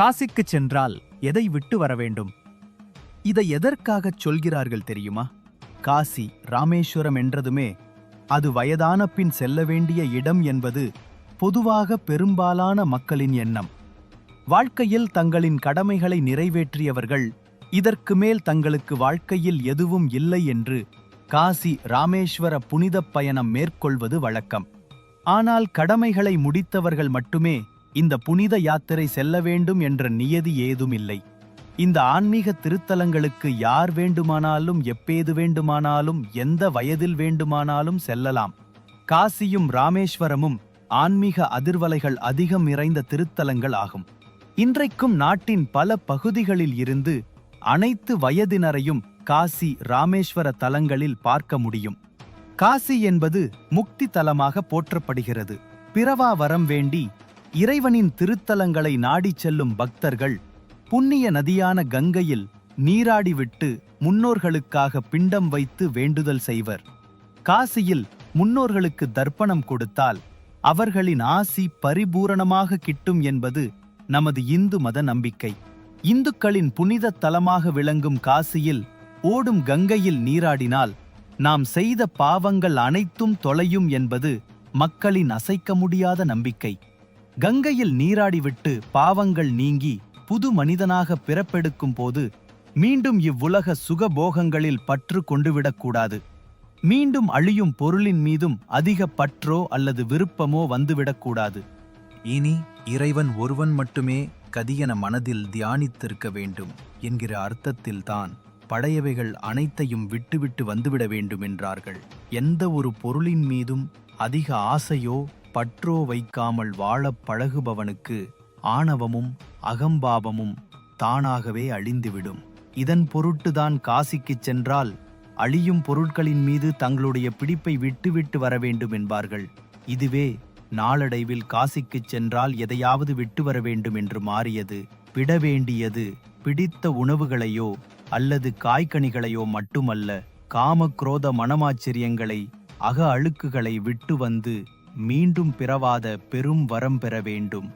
காசிக்குச் சென்றால் எதை விட்டு வர வேண்டும்? இதை எதற்காகச் சொல்கிறார்கள் தெரியுமா? காசி ராமேஸ்வரம் என்றதுமே அது வயதான பின் செல்ல வேண்டிய இடம் என்பது பொதுவாக பெரும்பாலான மக்களின் எண்ணம். வாழ்க்கையில் தங்களின் கடமைகளை நிறைவேற்றியவர்கள் இதற்கு மேல் தங்களுக்கு வாழ்க்கையில் எதுவும் இல்லை என்று காசி ராமேஸ்வர புனிதப் பயணம் மேற்கொள்வது வழக்கம். ஆனால் கடமைகளை முடித்தவர்கள் மட்டுமே இந்த புனித யாத்திரை செல்ல வேண்டும் என்ற நியதி ஏதும் இல்லை இந்த ஆன்மீக திருத்தலங்களுக்கு யார் வேண்டுமானாலும் எப்பேது வேண்டுமானாலும் எந்த வயதில் வேண்டுமானாலும் செல்லலாம். காசியும் ராமேஸ்வரமும் ஆன்மீக அதிர்வலைகள் அதிகம் நிறைந்த திருத்தலங்கள் ஆகும். இன்றைக்கும் நாட்டின் பல பகுதிகளில் இருந்து அனைத்து வயதினரையும் காசி ராமேஸ்வர தலங்களில் பார்க்க முடியும். காசி என்பது முக்தி தலமாக போற்றப்படுகிறது. பிறவா வரம் வேண்டி இறைவனின் திருத்தலங்களை நாடிச் செல்லும் பக்தர்கள் புண்ணிய நதியான கங்கையில் நீராடிவிட்டு முன்னோர்களுக்காக பிண்டம் வைத்து வேண்டுதல் செய்வர். காசியில் முன்னோர்களுக்கு தர்ப்பணம் கொடுத்தால் அவர்களின் ஆசி பரிபூரணமாக கிட்டும் என்பது நமது இந்து மத நம்பிக்கை. இந்துக்களின் புனித தலமாக விளங்கும் காசியில் ஓடும் கங்கையில் நீராடினால் நாம் செய்த பாவங்கள் அனைத்தும் தொலையும் என்பது மக்களின் அசைக்க முடியாத நம்பிக்கை. கங்கையில் நீராடிவிட்டு பாவங்கள் நீங்கி புது மனிதனாக பிறப்பெடுக்கும் போது மீண்டும் இவ்வுலக சுகபோகங்களில் பற்று கொண்டுவிடக்கூடாது. மீண்டும் அழியும் பொருளின் மீதும் அதிக பற்றோ அல்லது விருப்பமோ வந்துவிடக்கூடாது. இனி இறைவன் ஒருவன் மட்டுமே கதியன மனதில் தியானித்திருக்க வேண்டும் என்கிற அர்த்தத்தில்தான் பழையவைகள் அனைத்தையும் விட்டுவிட்டு வந்துவிட வேண்டும் என்றார்கள் எந்த ஒரு பொருளின் மீதும் அதிக ஆசையோ பற்றோ வைக்காமல் வாழப் பழகுபவனுக்கு ஆணவமும் அகம்பாவமும் தானாகவே அழிந்துவிடும். இதன் பொருட்டுதான் காசிக்குச் சென்றால் அழியும் பொருட்களின் மீது தங்களுடைய பிடிப்பை விட்டுவிட்டு வர வேண்டும் என்பார்கள். இதுவே நாளடைவில் காசிக்குச் சென்றால் எதையாவது விட்டு வர வேண்டும் என்று மாறியது. விட வேண்டியது பிடித்த உணவுகளையோ அல்லது காய்கனிகளையோ மட்டுமல்ல காம குரோத மனமாச்சரியங்களை அக அழுக்குகளை விட்டு வந்து மீண்டும் பிறவாத பெரும் வரம் பெற வேண்டும்.